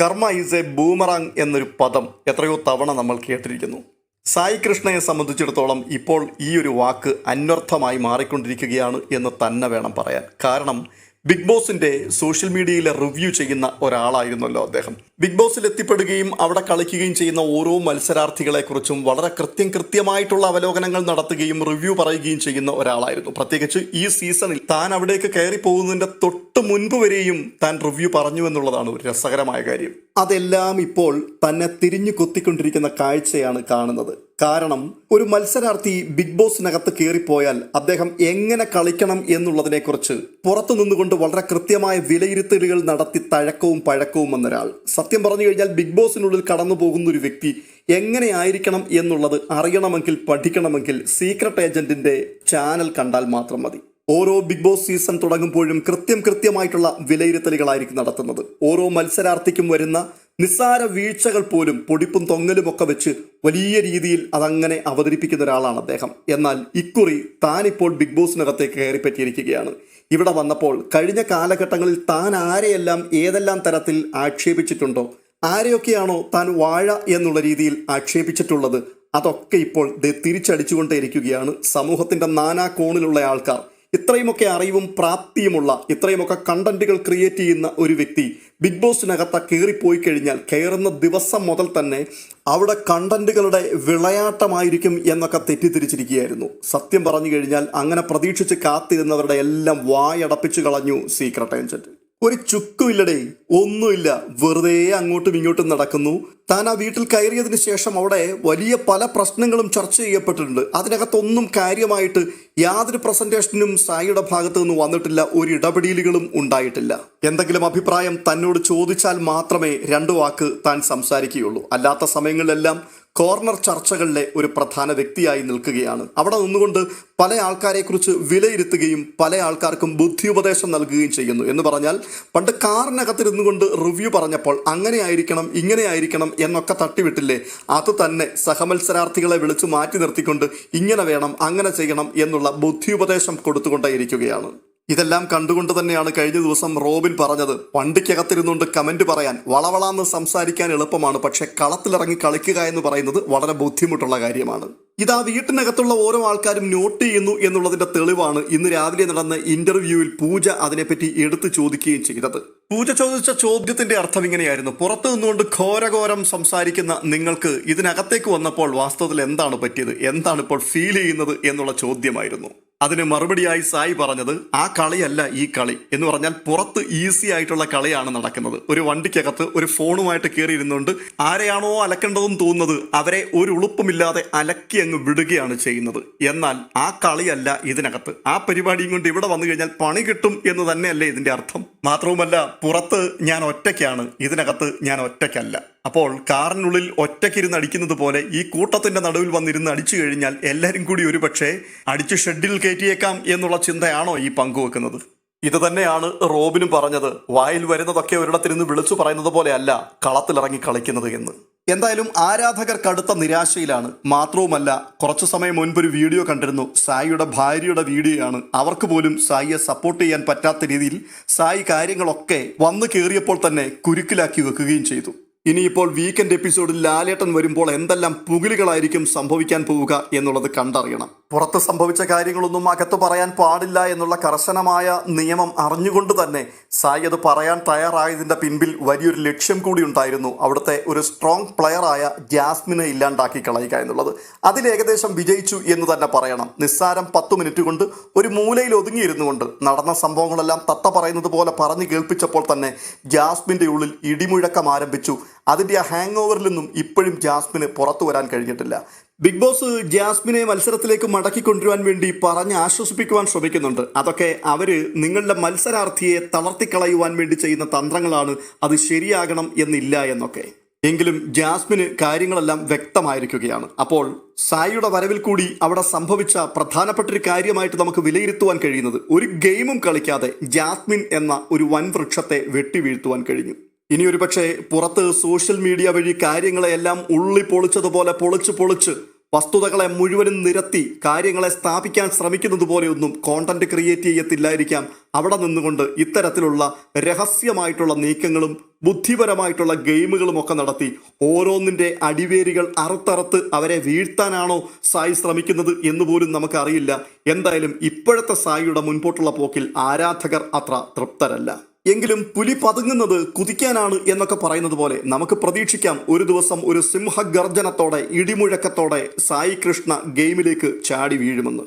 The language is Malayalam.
കർമ്മ ഈസ് എ ബൂമറാങ് എന്നൊരു പദം എത്രയോ തവണ നമ്മൾ കേട്ടിരിക്കുന്നു. സായി കൃഷ്ണയെ സംബന്ധിച്ചിടത്തോളം ഇപ്പോൾ ഈ ഒരു വാക്ക് അന്വർത്ഥമായി മാറിക്കൊണ്ടിരിക്കുകയാണ് എന്ന് തന്നെ വേണം പറയാൻ. കാരണം ബിഗ് ബോസിന്റെ സോഷ്യൽ മീഡിയയിലെ റിവ്യൂ ചെയ്യുന്ന ഒരാളായിരുന്നല്ലോ അദ്ദേഹം. ബിഗ് ബോസിൽ എത്തിപ്പെടുകയും അവിടെ കളിക്കുകയും ചെയ്യുന്ന ഓരോ മത്സരാർത്ഥികളെക്കുറിച്ചും വളരെ കൃത്യം കൃത്യമായിട്ടുള്ള അവലോകനങ്ങൾ നടത്തുകയും റിവ്യൂ പറയുകയും ചെയ്യുന്ന ഒരാളായിരുന്നു. പ്രത്യേകിച്ച് ഈ സീസണിൽ താൻ അവിടേക്ക് കയറി പോകുന്നതിന്റെ തൊട്ട് മുൻപ് വരെയും താൻ റിവ്യൂ പറഞ്ഞു എന്നുള്ളതാണ് ഒരു രസകരമായ കാര്യം. അതെല്ലാം ഇപ്പോൾ തന്നെ തിരിഞ്ഞു കൊത്തിക്കൊണ്ടിരിക്കുന്ന കാഴ്ചയാണ് കാണുന്നത്. കാരണം ഒരു മത്സരാർത്ഥി ബിഗ് ബോസിനകത്ത് കയറിപ്പോയാൽ അദ്ദേഹം എങ്ങനെ കളിക്കണം എന്നുള്ളതിനെക്കുറിച്ച് പുറത്തു നിന്നുകൊണ്ട് വളരെ കൃത്യമായ വിലയിരുത്തലുകൾ നടത്തി തഴക്കവും പഴക്കവും എന്നൊരാൾ സത്യം പറഞ്ഞു കഴിഞ്ഞാൽ ബിഗ് ബോസിനുള്ളിൽ കടന്നു പോകുന്ന ഒരു വ്യക്തി എങ്ങനെയായിരിക്കണം എന്നുള്ളത് അറിയണമെങ്കിൽ പഠിക്കണമെങ്കിൽ സീക്രട്ട് ഏജന്റിന്റെ ചാനൽ കണ്ടാൽ മാത്രം മതി. ഓരോ ബിഗ് ബോസ് സീസൺ തുടങ്ങുമ്പോഴും കൃത്യം കൃത്യമായിട്ടുള്ള വിലയിരുത്തലുകളായിരിക്കും നടത്തുന്നത്. ഓരോ മത്സരാർത്ഥിക്കും വരുന്ന നിസ്സാര വീഴ്ചകൾ പോലും പൊടിപ്പും തൊങ്ങലും ഒക്കെ വെച്ച് വലിയ രീതിയിൽ അതങ്ങനെ അവതരിപ്പിക്കുന്ന ഒരാളാണ് അദ്ദേഹം. എന്നാൽ ഇക്കുറി താനിപ്പോൾ ബിഗ് ബോസിനകത്തേക്ക് കയറിപ്പറ്റിയിരിക്കുകയാണ്. ഇവിടെ വന്നപ്പോൾ കഴിഞ്ഞ കാലഘട്ടങ്ങളിൽ താൻ ആരെയെല്ലാം ഏതെല്ലാം തരത്തിൽ ആക്ഷേപിച്ചിട്ടുണ്ടോ ആരെയൊക്കെയാണോ താൻ വാഴ എന്നുള്ള രീതിയിൽ ആക്ഷേപിച്ചിട്ടുള്ളത് അതൊക്കെ ഇപ്പോൾ തിരിച്ചടിച്ചുകൊണ്ടേയിരിക്കുകയാണ് സമൂഹത്തിന്റെ നാനാ കോണിലുള്ള ആൾക്കാർ. ഇത്രയുമൊക്കെ അറിവും പ്രാപ്തിയുമുള്ള ഇത്രയുമൊക്കെ കണ്ടന്റുകൾ ക്രിയേറ്റ് ചെയ്യുന്ന ഒരു വ്യക്തി ബിഗ് ബോസിനകത്ത് കയറിപ്പോയി കഴിഞ്ഞാൽ കയറുന്ന ദിവസം മുതൽ തന്നെ അവിടെ കണ്ടന്റുകളുടെ വിളയാട്ടമായിരിക്കും എന്നൊക്കെ തെറ്റിദ്ധരിച്ചിരിക്കുകയായിരുന്നു. സത്യം പറഞ്ഞു കഴിഞ്ഞാൽ അങ്ങനെ പ്രതീക്ഷിച്ച് കാത്തിരുന്നവരുടെ എല്ലാം വായടപ്പിച്ചു കളഞ്ഞു സീക്രട്ട് ഏജന്റ് ഒരു ചുക്കുമില്ലടേ ഒന്നുമില്ല. വെറുതെ അങ്ങോട്ടും ഇങ്ങോട്ടും നടക്കുന്നു. താൻ ആ വീട്ടിൽ കയറിയതിന് ശേഷം അവിടെ വലിയ പല പ്രശ്നങ്ങളും ചർച്ച ചെയ്യപ്പെട്ടിട്ടുണ്ട്. അതിനകത്തൊന്നും കാര്യമായിട്ട് യാതൊരു പ്രസന്റേഷനും സായിയുടെ ഭാഗത്ത് നിന്ന് വന്നിട്ടില്ല. ഒരു ഇടപെടലുകളും ഉണ്ടായിട്ടില്ല. എന്തെങ്കിലും അഭിപ്രായം തന്നോട് ചോദിച്ചാൽ മാത്രമേ രണ്ടു വാക്ക് താൻ സംസാരിക്കുകയുള്ളൂ. അല്ലാത്ത സമയങ്ങളിലെല്ലാം കോർണർ ചർച്ചകളിലെ ഒരു പ്രധാന വ്യക്തിയായി നിൽക്കുകയാണ്. അവിടെ നിന്നുകൊണ്ട് പല ആൾക്കാരെക്കുറിച്ച് വിലയിരുത്തുകയും പല ആൾക്കാർക്കും ബുദ്ധി ഉപദേശം നൽകുകയും ചെയ്യുന്നു. എന്ന് പറഞ്ഞാൽ പണ്ട് കാറിനകത്തിരുന്നു കൊണ്ട് റിവ്യൂ പറഞ്ഞപ്പോൾ അങ്ങനെ ആയിരിക്കണം ഇങ്ങനെ ആയിരിക്കണം എന്നൊക്കെ തട്ടിവിട്ടില്ലേ? അത് തന്നെ സഹമത്സരാർത്ഥികളെ വിളിച്ചു മാറ്റി നിർത്തിക്കൊണ്ട് ഇങ്ങനെ വേണം അങ്ങനെ ചെയ്യണം എന്നുള്ള ബുദ്ധി ഉപദേശം കൊടുത്തുകൊണ്ടേയിരിക്കുകയാണ്. ഇതെല്ലാം കണ്ടുകൊണ്ട് തന്നെയാണ് കഴിഞ്ഞ ദിവസം റോബിൻ പറഞ്ഞത്. വണ്ടിക്കകത്തിരുന്നുകൊണ്ട് കമന്റ് പറയാൻ വളവളാന്ന് സംസാരിക്കാൻ എളുപ്പമാണ് പക്ഷെ കളത്തിലിറങ്ങി കളിക്കുക എന്ന് പറയുന്നത് വളരെ ബുദ്ധിമുട്ടുള്ള കാര്യമാണ്. ഇതാ വീട്ടിനകത്തുള്ള ഓരോ ആൾക്കാരും നോട്ട് ചെയ്യുന്നു എന്നുള്ളതിന്റെ തെളിവാണ് ഇന്ന് രാവിലെ നടന്ന ഇന്റർവ്യൂവിൽ പൂജ അതിനെപ്പറ്റി എടുത്തു ചോദിക്കുകയും ചെയ്തത്. പൂജ ചോദിച്ച ചോദ്യത്തിന്റെ അർത്ഥം ഇങ്ങനെയായിരുന്നു. പുറത്തു നിന്നുകൊണ്ട് ഘോരഘോരം സംസാരിക്കുന്ന നിങ്ങൾക്ക് ഇതിനകത്തേക്ക് വന്നപ്പോൾ വാസ്തവത്തിൽ എന്താണ് പറ്റിയത്? എന്താണ് ഇപ്പോൾ ഫീൽ ചെയ്യുന്നത് എന്നുള്ള ചോദ്യമായിരുന്നു. അതിന് മറുപടിയായി സായി പറഞ്ഞത് ആ കളിയല്ല ഈ കളി എന്ന് പറഞ്ഞാൽ പുറത്ത് ഈസി ആയിട്ടുള്ള കളിയാണ് നടക്കുന്നത്. ഒരു വണ്ടിക്കകത്ത് ഒരു ഫോണുമായിട്ട് കയറിയിരുന്നുകൊണ്ട് ആരെയാണോ അലക്കേണ്ടതെന്ന് തോന്നുന്നത് അവരെ ഒരു ഉളുപ്പുമില്ലാതെ അലക്കി അങ്ങ് വിടുകയാണ് ചെയ്യുന്നത്. എന്നാൽ ആ കളിയല്ല ഇതിനകത്ത്. ആ പരിപാടിയും കൊണ്ട് ഇവിടെ വന്നു കഴിഞ്ഞാൽ പണി കിട്ടും എന്ന് തന്നെയല്ലേ ഇതിന്റെ അർത്ഥം. മാത്രവുമല്ല പുറത്ത് ഞാൻ ഒറ്റയ്ക്കാണ് ഇതിനകത്ത് ഞാൻ ഒറ്റയ്ക്കല്ല. അപ്പോൾ കാറിനുള്ളിൽ ഒറ്റക്കിരുന്ന് അടിക്കുന്നത് പോലെ ഈ കൂട്ടത്തിന്റെ നടുവിൽ വന്നിരുന്ന് അടിച്ചു കഴിഞ്ഞാൽ എല്ലാവരും കൂടി ഒരുപക്ഷെ അടിച്ച് ഷെഡിൽ കയറ്റിയേക്കാം എന്നുള്ള ചിന്തയാണോ ഈ പങ്കുവെക്കുന്നത്? ഇത് തന്നെയാണ് റോബിനും പറഞ്ഞത്. വായിൽ വരുന്നതൊക്കെ ഒരിടത്തിരുന്ന് വിളിച്ചു പറയുന്നത് പോലെയല്ല കളത്തിലിറങ്ങി കളിക്കുന്നത് എന്ന്. എന്തായാലും ആരാധകർ കടുത്ത നിരാശയിലാണ്. മാത്രവുമല്ല കുറച്ചു സമയം മുൻപ് ഒരു വീഡിയോ കണ്ടിരുന്നു. സായിയുടെ ഭാര്യയുടെ വീഡിയോ ആണ് അവർക്ക് പോലും സായിയെ സപ്പോർട്ട് ചെയ്യാൻ പറ്റാത്ത രീതിയിൽ സായി കാര്യങ്ങളൊക്കെ വന്നു കയറിയപ്പോൾ തന്നെ കുരുക്കിലാക്കി വെക്കുകയും ചെയ്തു. ഇനിയിപ്പോൾ വീക്കെൻഡ് എപ്പിസോഡിൽ ലാലേട്ടൻ വരുമ്പോൾ എന്തെല്ലാം പുകിലുകളായിരിക്കും സംഭവിക്കാൻ പോവുക എന്നുള്ളത് കണ്ടറിയണം. പുറത്ത് സംഭവിച്ച കാര്യങ്ങളൊന്നും അകത്ത് പറയാൻ പാടില്ല എന്നുള്ള കർശനമായ നിയമം അറിഞ്ഞുകൊണ്ട് തന്നെ സായി അത് പറയാൻ തയ്യാറായതിന്റെ പിൻപിൽ വലിയൊരു ലക്ഷ്യം കൂടി ഉണ്ടായിരുന്നു. അവിടുത്തെ ഒരു സ്ട്രോങ് പ്ലെയറായ ജാസ്മിനെ ഇല്ലാണ്ടാക്കി കളയുക എന്നുള്ളത്. അതിൽ ഏകദേശം വിജയിച്ചു എന്ന് തന്നെ പറയണം. നിസ്സാരം പത്ത് മിനിറ്റ് കൊണ്ട് ഒരു മൂലയിൽ ഒതുങ്ങിയിരുന്നു കൊണ്ട് നടന്ന സംഭവങ്ങളെല്ലാം തത്ത പറയുന്നത് പോലെ പറഞ്ഞു കേൾപ്പിച്ചപ്പോൾ തന്നെ ജാസ്മിന്റെ ഉള്ളിൽ ഇടിമുഴക്കം ആരംഭിച്ചു. അതിന്റെ ആ ഹാങ് ഓവറിൽ നിന്നും ഇപ്പോഴും ജാസ്മിന് പുറത്തു വരാൻ കഴിഞ്ഞിട്ടില്ല. ബിഗ് ബോസ് ജാസ്മിനെ മത്സരത്തിലേക്ക് മടക്കി കൊണ്ടുവരാൻ വേണ്ടി പറഞ്ഞ് ആശ്വസിപ്പിക്കുവാൻ ശ്രമിക്കുന്നുണ്ട്. അതൊക്കെ അവർ നിങ്ങളുടെ മത്സരാർത്ഥിയെ തളർത്തിക്കളയുവാൻ വേണ്ടി ചെയ്യുന്ന തന്ത്രങ്ങളാണ്. അത് ശരിയാകണം എന്നില്ല എന്നൊക്കെ. എങ്കിലും ജാസ്മിന് കാര്യങ്ങളെല്ലാം വ്യക്തമായിരിക്കുകയാണ്. അപ്പോൾ സായിയുടെ വരവിൽ കൂടി അവിടെ സംഭവിച്ച പ്രധാനപ്പെട്ട ഒരു കാര്യമായിട്ട് നമുക്ക് വിലയിരുത്തുവാൻ കഴിയുന്നത് ഒരു ഗെയിമും കളിക്കാതെ ജാസ്മിൻ എന്ന ഒരു വൻവൃക്ഷത്തെ വെട്ടി വീഴ്ത്തുവാൻ കഴിഞ്ഞു. ഇനി ഒരു പക്ഷേ പുറത്ത് സോഷ്യൽ മീഡിയ വഴി കാര്യങ്ങളെല്ലാം ഉള്ളി പൊളിച്ചതുപോലെ പൊളിച്ച് പൊളിച്ച് വസ്തുതകളെ മുഴുവനും നിരത്തി കാര്യങ്ങളെ സ്ഥാപിക്കാൻ ശ്രമിക്കുന്നത് പോലെയൊന്നും കോണ്ടന്റ് ക്രിയേറ്റ് ചെയ്യത്തില്ലായിരിക്കാം. അവിടെ നിന്നുകൊണ്ട് ഇത്തരത്തിലുള്ള രഹസ്യമായിട്ടുള്ള നീക്കങ്ങളും ബുദ്ധിപരമായിട്ടുള്ള ഗെയിമുകളും ഒക്കെ നടത്തി ഓരോന്നിന്റെ അടിവേരുകൾ അറുത്തറുത്ത് അവരെ വീഴ്ത്താനാണോ സായി ശ്രമിക്കുന്നത് എന്ന് പോലും നമുക്കറിയില്ല. എന്തായാലും ഇപ്പോഴത്തെ സായിയുടെ മുൻപോട്ടുള്ള പോക്കിൽ ആരാധകർ അത്ര തൃപ്തരല്ല. എങ്കിലും പുലി പതുങ്ങുന്നത് കുതിക്കാനാണ് എന്നൊക്കെ പറയുന്നത് പോലെ നമുക്ക് പ്രതീക്ഷിക്കാം ഒരു ദിവസം ഒരു സിംഹഗർജനത്തോടെ ഇടിമുഴക്കത്തോടെ സായി കൃഷ്ണ ഗെയിമിലേക്ക് ചാടി വീഴുമെന്ന്.